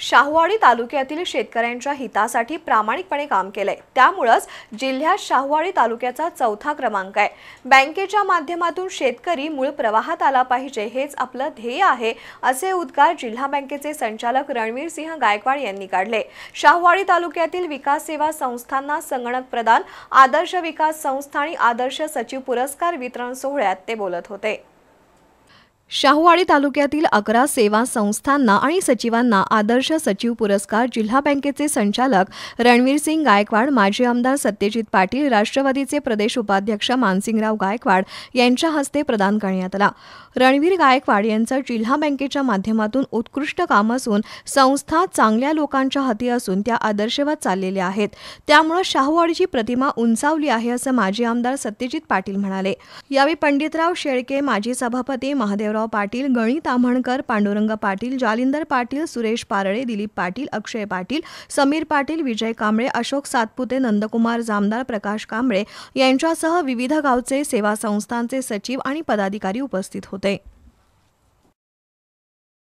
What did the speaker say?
शाहूवाडी तालुक्यातील शेतकऱ्यांच्या हितासाठी प्रामाणिकपणे काम केलंय. त्यामुळंच जिल्ह्यात शाहूवाडी तालुक्याचा चौथा क्रमांक आहे. बँकेच्या माध्यमातून शेतकरी मूळ प्रवाहात आला पाहिजे हेच आपलं ध्येय आहे असे उद्गार जिल्हा बँकेचे संचालक रणवीर सिंह गायकवाड यांनी काढले. शाहवाडी तालुक्यातील विकास सेवा संस्थांना संगणक प्रदान आदर्श विकास संस्था आणि आदर्श सचिव पुरस्कार वितरण सोहळ्यात ते बोलत होते. शाहूवाडी तालुक्यातील अकरा सेवा संस्थांना आणि सचिवांना आदर्श सचिव पुरस्कार जिल्हा बँकेचे संचालक रणवीर सिंग गायकवाड माजी आमदार सत्यजित पाटील राष्ट्रवादीचे प्रदेश उपाध्यक्ष मानसिंगराव गायकवाड यांच्या हस्ते प्रदान करण्यात आला. रणवीर गायकवाड यांचं जिल्हा बँकेच्या माध्यमातून उत्कृष्ट काम असून संस्था चांगल्या लोकांच्या हाती असून त्या आदर्शवत चाललेल्या आहेत. त्यामुळे शाहूवाडीची प्रतिमा उंचावली आहे असं माजी आमदार सत्यजित पाटील म्हणाले. यावेळी पंडितराव शेळके माजी सभापती महादेवराव पाटील गणित आम्हणकर पांडुरंग पाटील जालिंदर पाटील सुरेश पारळे दिलीप पाटील अक्षय पाटील समीर पाटील विजय कांबळे अशोक सातपुते नंदकुमार जामदार प्रकाश कांबळे यांच्यासह विविध गावचे सेवा संस्थांचे सचिव आणि पदाधिकारी उपस्थित होते.